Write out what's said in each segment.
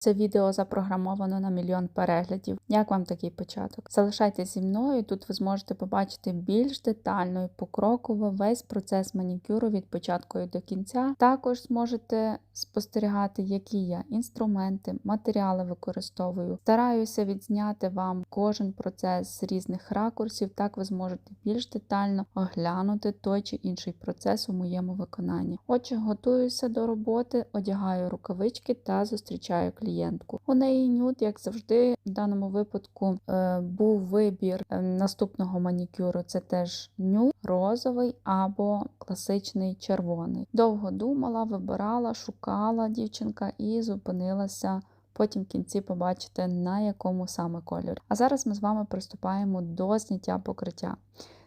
Це відео запрограмовано на мільйон переглядів. Як вам такий початок? Залишайтеся зі мною. Тут ви зможете побачити більш детально і покроково весь процес манікюру від початку і до кінця. Також зможете спостерігати, які я інструменти, матеріали використовую. Стараюся відзняти вам кожен процес з різних ракурсів. Так ви зможете більш детально оглянути той чи інший процес у моєму виконанні. Отже, готуюся до роботи, одягаю рукавички та зустрічаю клієнтку. У неї нюд, як завжди, в даному випадку е, був вибір е, наступного манікюру. Це теж нюд, розовий або класичний червоний. Довго думала, вибирала, шукала дівчинка і зупинилася. Потім в кінці побачите, на якому саме кольорі. А зараз ми з вами приступаємо до зняття покриття.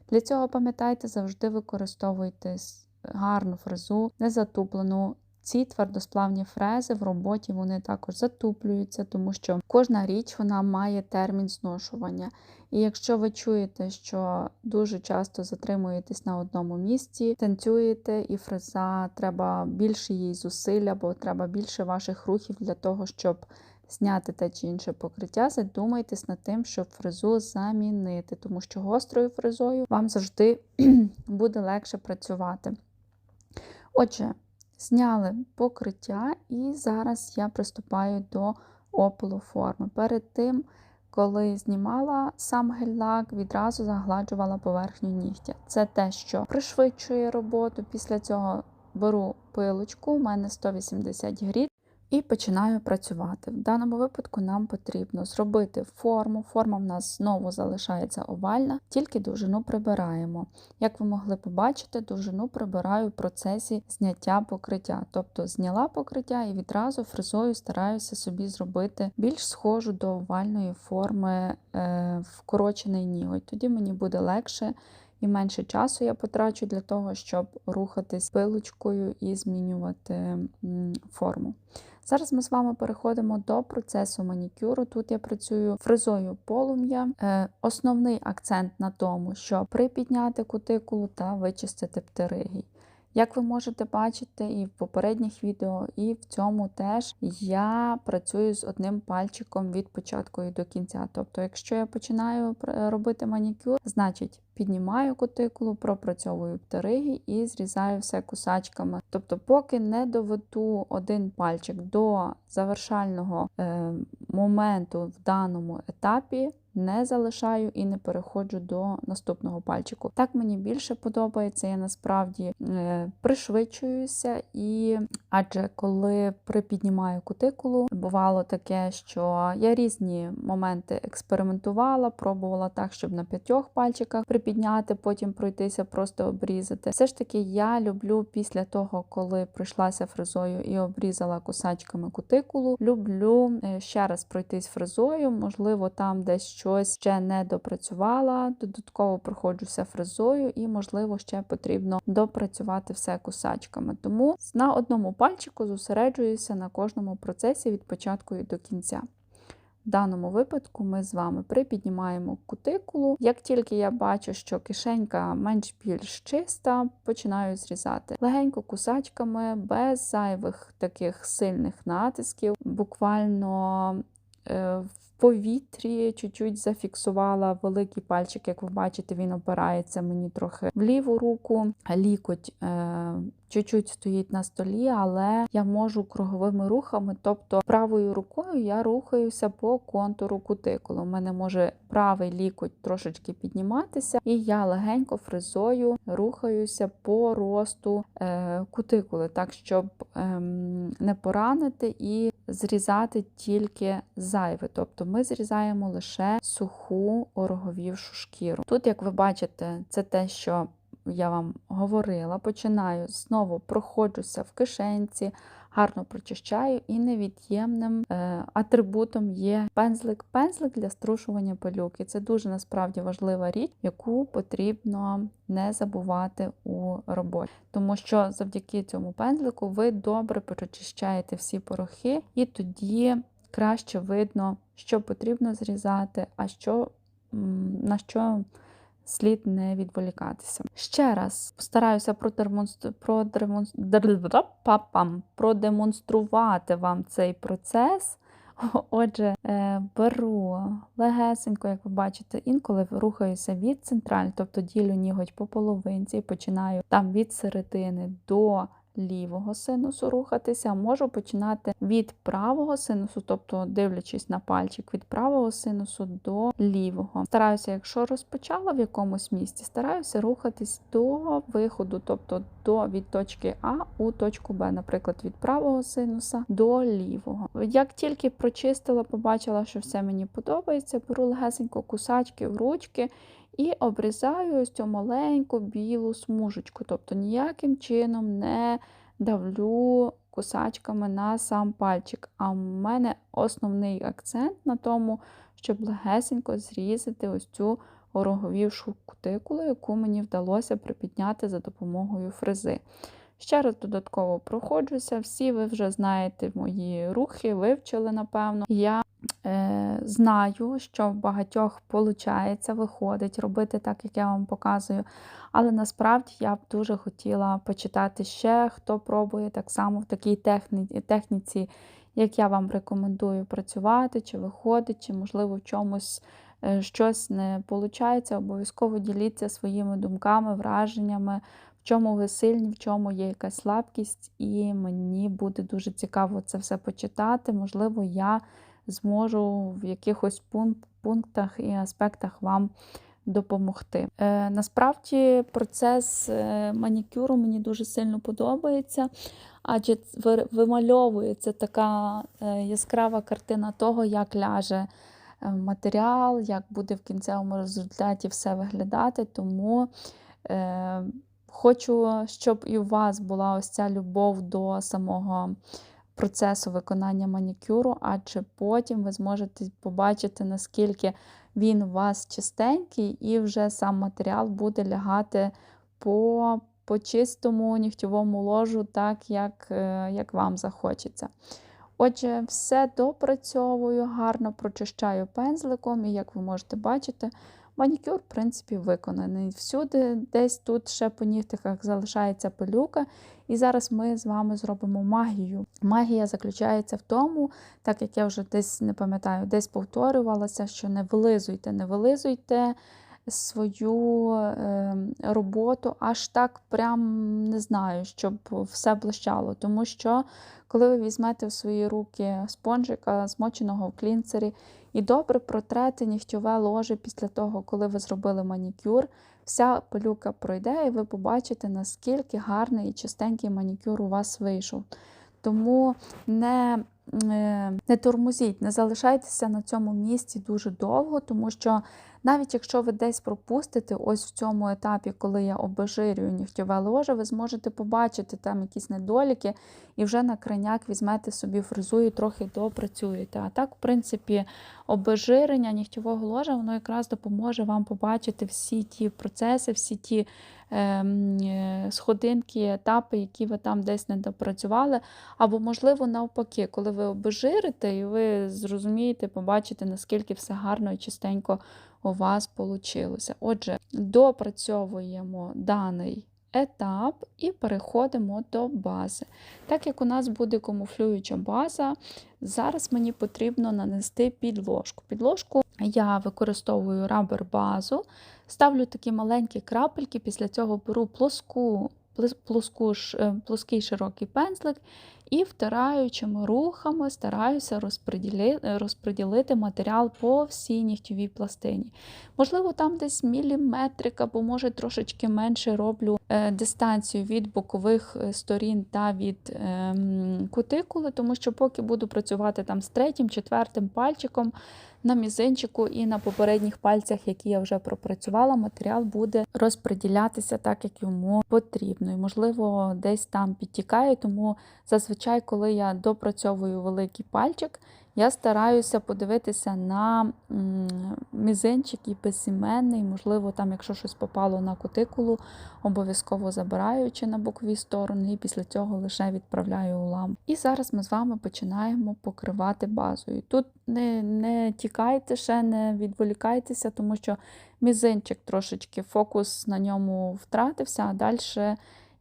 Для цього пам'ятайте, завжди використовуйте гарну фрезу, не затуплену. Ці твердосплавні фрези в роботі вони також затуплюються, тому що кожна річ вона має термін зношування. І якщо ви чуєте, що дуже часто затримуєтесь на одному місці, танцюєте і фреза, треба більше її зусиль, або треба більше ваших рухів для того, щоб зняти те чи інше покриття, задумайтесь над тим, щоб фрезу замінити, тому що гострою фрезою вам завжди буде легше працювати. Отже, зняли покриття, і зараз я приступаю до опилу форми. Перед тим, коли знімала сам гель-лак, відразу загладжувала поверхню нігтя. Це те, що пришвидшує роботу. Після цього беру пилочку, у мене 180 гріт, і починаю працювати. В даному випадку нам потрібно зробити форму. Форма в нас знову залишається овальна, тільки довжину прибираємо. Як ви могли побачити, довжину прибираю в процесі зняття покриття. Тобто зняла покриття і відразу фрезою стараюся собі зробити більш схожу до овальної форми е, вкорочений ніготь. Тоді мені буде легше. І менше часу я потрачу для того, щоб рухатись пилочкою і змінювати форму. Зараз ми з вами переходимо до процесу манікюру. Тут я працюю фрезою полум'я. Е, основний акцент на тому, що припідняти кутикулу та вичистити птеригій. Як ви можете бачити і в попередніх відео, і в цьому теж я працюю з одним пальчиком від початку і до кінця. Тобто, якщо я починаю робити манікюр, значить піднімаю кутикулу, пропрацьовую птериги і зрізаю все кусачками. Тобто, поки не доведу один пальчик до завершального е, моменту в даному етапі, не залишаю і не переходжу до наступного пальчику. Так мені більше подобається, я насправді е, пришвидшуюся, і адже коли припіднімаю кутикулу, бувало таке, що я різні моменти експериментувала, пробувала так, щоб на п'ятьох пальчиках припідняти, потім пройтися, просто обрізати. Все ж таки, я люблю після того, коли пройшлася фрезою і обрізала кусачками кутикулу, люблю е, ще раз пройтись фрезою, можливо, там десь щось ще не допрацювала, додатково проходжуся фрезою, і, можливо, ще потрібно допрацювати все кусачками. Тому на одному пальчику зосереджуюся на кожному процесі від початку і до кінця. В даному випадку ми з вами припіднімаємо кутикулу. Як тільки я бачу, що кишенька менш-більш чиста, починаю зрізати легенько кусачками, без зайвих таких сильних натисків, буквально е, в повітрі чуть-чуть зафіксувала великий пальчик, як ви бачите, він опирається мені трохи в ліву руку, лікоть е, чуть-чуть стоїть на столі, але я можу круговими рухами, тобто правою рукою я рухаюся по контуру кутикули. У мене може правий лікоть трошечки підніматися, і я легенько фрезою рухаюся по росту е, кутикули, так, щоб е, не поранити і зрізати тільки зайве. Тобто ми зрізаємо лише суху ороговівшу шкіру. Тут, як ви бачите, це те, що я вам говорила, починаю знову проходжуся в кишенці, гарно прочищаю, і невід'ємним е, атрибутом є пензлик. Пензлик для струшування пилюки. Це дуже насправді важлива річ, яку потрібно не забувати у роботі. Тому що завдяки цьому пензлику ви добре прочищаєте всі порохи, і тоді краще видно, що потрібно зрізати, а що на що слід не відволікатися. Ще раз постараюся продемонструвати вам цей процес, Отже, е, беру легесенько, як ви бачите, інколи рухаюся від центральної, тобто ділю ніготь по половинці і починаю там від середини до лівого синусу рухатися. Можу починати від правого синусу, тобто дивлячись на пальчик від правого синусу до лівого. Стараюся, якщо розпочала в якомусь місці, стараюся рухатись до виходу, тобто до від точки А у точку Б, наприклад, від правого синуса до лівого. Як тільки прочистила, побачила, що все мені подобається, беру легесенько кусачки в ручки. І обрізаю ось цю маленьку білу смужечку, тобто ніяким чином не давлю кусачками на сам пальчик. А в мене основний акцент на тому, щоб легесенько зрізати ось цю ороговівшу кутикулу, яку мені вдалося припідняти за допомогою фрези. Ще раз додатково проходжуся, всі ви вже знаєте мої рухи, вивчили, напевно. Я е, знаю, що в багатьох виходить, виходить робити так, як я вам показую. Але насправді я б дуже хотіла почитати ще, хто пробує так само в такій техніці, техніці як я вам рекомендую працювати, чи виходить, чи, можливо, в чомусь е, щось не виходить. Обов'язково діліться своїми думками, враженнями в чому ви сильні, в чому є якась слабкість, і мені буде дуже цікаво це все почитати. Можливо, я зможу в якихось пунктах і аспектах вам допомогти. Е, Насправді процес е, манікюру мені дуже сильно подобається, адже вимальовується така е, яскрава картина того, як ляже е, матеріал, як буде в кінцевому результаті все виглядати. Тому е, Хочу, щоб і у вас була ось ця любов до самого процесу виконання манікюру, адже потім ви зможете побачити, наскільки він у вас чистенький, і вже сам матеріал буде лягати по по чистому нігтєвому ложу, так, як, е, як вам захочеться. Отже, все допрацьовую, гарно прочищаю пензликом, і як ви можете бачити, Манікюр, в принципі, виконаний. Всюди, десь тут ще по нігтиках залишається пилюка. І зараз ми з вами зробимо магію. Магія заключається в тому, так як я вже десь не пам'ятаю, десь повторювалася, що не вилизуйте, не вилизуйте свою е, роботу аж так прям не знаю, щоб все блищало. Тому що, коли ви візьмете в свої руки спонжика, змоченого в клінцері, і добре протрете нігтьове ложе після того, коли ви зробили манікюр, вся пилюка пройде, і ви побачите, наскільки гарний і чистенький манікюр у вас вийшов. Тому не е, не тормозіть, не залишайтеся на цьому місці дуже довго, тому що навіть якщо ви десь пропустите, ось в цьому етапі, коли я обезжирюю нігтьове ложе, ви зможете побачити там якісь недоліки і вже на краняк візьмете собі фрезу і трохи допрацюєте. А так, в принципі, обезжирення нігтьового ложа воно якраз допоможе вам побачити всі ті процеси, всі ті ем, е, сходинки, етапи, які ви там десь не допрацювали. Або, можливо, навпаки, коли ви обезжирите, і ви зрозумієте, побачите, наскільки все гарно і чистенько у вас вийшло. Отже, допрацьовуємо даний етап і переходимо до бази. Так як у нас буде камуфлююча база, зараз мені потрібно нанести підложку. Підложку я використовую рабер базу, ставлю такі маленькі крапельки, після цього беру плоску, плоску, е, плоский широкий пензлик і втираючими рухами стараюся розподілити, матеріал по всій нігтєвій пластині. Можливо, там десь міліметрик, або може трошечки менше роблю е, дистанцію від бокових е, сторін та від е, кутикули, тому що поки буду працювати там з третім, четвертим пальчиком на мізинчику і на попередніх пальцях, які я вже пропрацювала, матеріал буде розподілятися так, як йому потрібно. І, можливо, десь там підтікає, тому зазвичай, коли я допрацьовую великий пальчик, я стараюся подивитися на мізинчик і безіменний, можливо, там, якщо щось попало на кутикулу, обов'язково забираючи на бокові сторони, і після цього лише відправляю у лампу. І зараз ми з вами починаємо покривати базою. Тут не не тікайте ще, не відволікайтеся, тому що мізинчик трошечки фокус на ньому втратився, а далі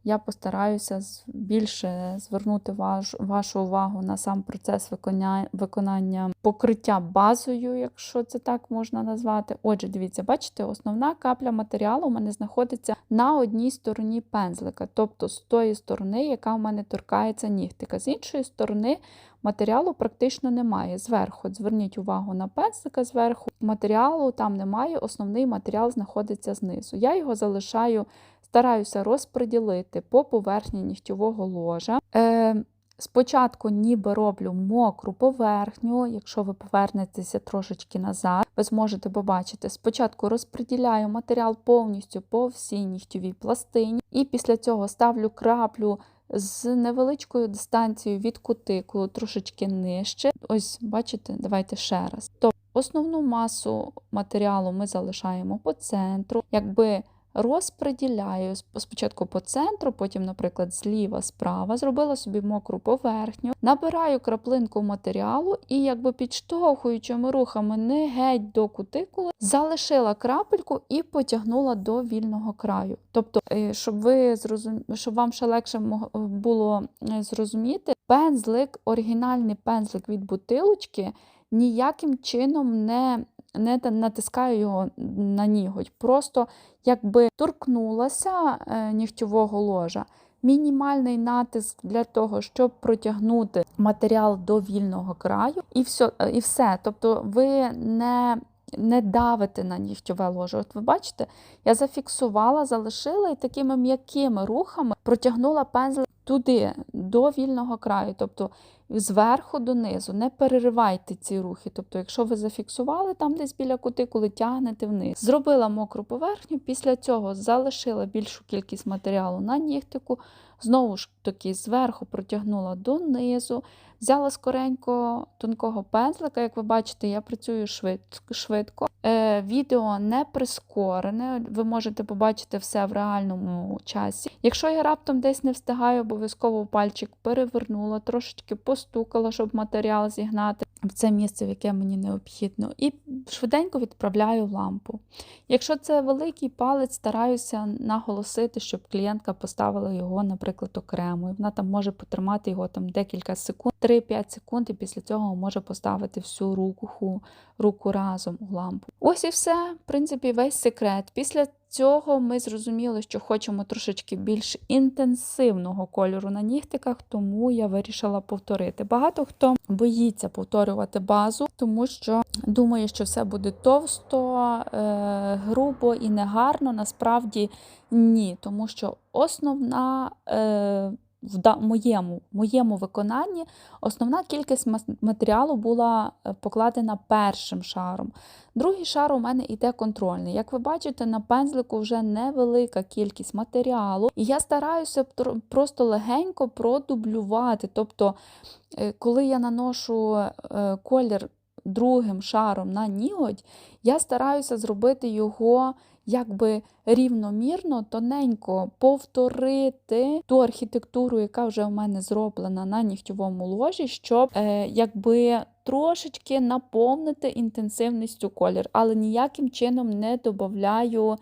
я постараюся більше звернути ваш, вашу увагу на сам процес виконання, виконання покриття базою, якщо це так можна назвати. Отже, дивіться, бачите, основна капля матеріалу у мене знаходиться на одній стороні пензлика, тобто з тої сторони, яка у мене торкається нігтика. З іншої сторони матеріалу практично немає. Зверху, зверніть увагу на пензлика зверху. Матеріалу там немає, основний матеріал знаходиться знизу. Я його залишаю, стараюся розподілити по поверхні нігтєвого ложа. Е, Спочатку ніби роблю мокру поверхню, якщо ви повернетеся трошечки назад, ви зможете побачити. Спочатку розподіляю матеріал повністю по всій нігтєвій пластині, і після цього ставлю краплю з невеличкою дистанцією від кутикулу, трошечки нижче. Ось, бачите, давайте ще раз. Тобто основну масу матеріалу ми залишаємо по центру, якби розподіляю сп- спочатку по центру, потім, наприклад, зліва, справа, зробила собі мокру поверхню, набираю краплинку матеріалу і, якби підштовхуючими рухами не геть до кутикули, залишила крапельку і потягнула до вільного краю. Тобто, е, щоб ви зрозум... щоб вам ще легше було е, зрозуміти, пензлик, оригінальний пензлик від бутилочки ніяким чином не, не натискаю його на ніготь. Просто якби торкнулася е, нігтєвого ложа. Мінімальний натиск для того, щоб протягнути матеріал до вільного краю, і все. І все. Тобто ви не, не давите на нігтєве ложе. От ви бачите, я зафіксувала, залишила і такими м'якими рухами протягнула пензлик туди, до вільного краю. Тобто зверху донизу. Не переривайте ці рухи. Тобто, якщо ви зафіксували там десь біля кутикули, тягнете вниз. Зробила мокру поверхню, після цього залишила більшу кількість матеріалу на нігтику, знову ж таки зверху протягнула донизу, взяла скоренько тонкого пензлика. Як ви бачите, я працюю швид- швидко. Е, відео не прискорене, ви можете побачити все в реальному часі. Якщо я раптом десь не встигаю, обов'язково пальчик перевернула, трошечки постукала, щоб матеріал зігнати в це місце, в яке мені необхідно, і швиденько відправляю лампу. Якщо це великий палець, стараюся наголосити, щоб клієнтка поставила його, наприклад, окремо. І вона там може потримати його там декілька секунд, 3-5 секунд, і після цього може поставити всю руку, руку разом у лампу. Ось і все, в принципі, весь секрет. Після цього ми зрозуміли, що хочемо трошечки більш інтенсивного кольору на нігтиках, тому я вирішила повторити. Багато хто боїться повторювати базу, тому що думає, що все буде товсто, е, грубо і негарно. Насправді ні, тому що основна. В моєму, моєму виконанні основна кількість матеріалу була е, покладена першим шаром. Другий шар у мене йде контрольний. Як ви бачите, на пензлику вже невелика кількість матеріалу, і я стараюся просто легенько продублювати. Тобто, е, коли я наношу е, колір другим шаром на ніготь, я стараюся зробити його якби рівномірно, тоненько повторити ту архітектуру, яка вже у мене зроблена на нігтєвому ложі, щоб е, якби трошечки наповнити інтенсивністю колір, але ніяким чином не додаю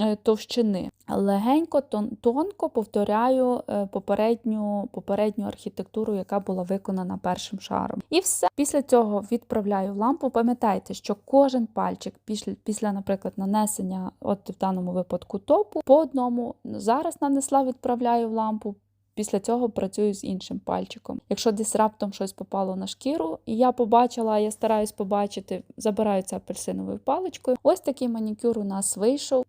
е, товщини. Легенько, тон, тонко повторяю е, попередню, попередню архітектуру, яка була виконана першим шаром. І все. Після цього відправляю в лампу. Пам'ятайте, що кожен пальчик після, після, наприклад, нанесення, от в даному випадку топу, по одному зараз нанесла, відправляю в лампу. Після цього працюю з іншим пальчиком. Якщо десь раптом щось попало на шкіру, і я побачила, я стараюсь побачити, забираю це апельсиновою паличкою. Ось такий манікюр у нас вийшов.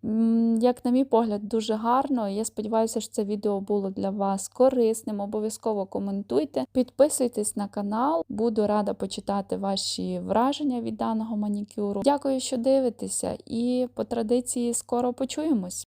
Як на мій погляд, дуже гарно. Я сподіваюся, що це відео було для вас корисним. Обов'язково коментуйте, підписуйтесь на канал. Буду рада почитати ваші враження від даного манікюру. Дякую, що дивитеся, і по традиції скоро почуємось.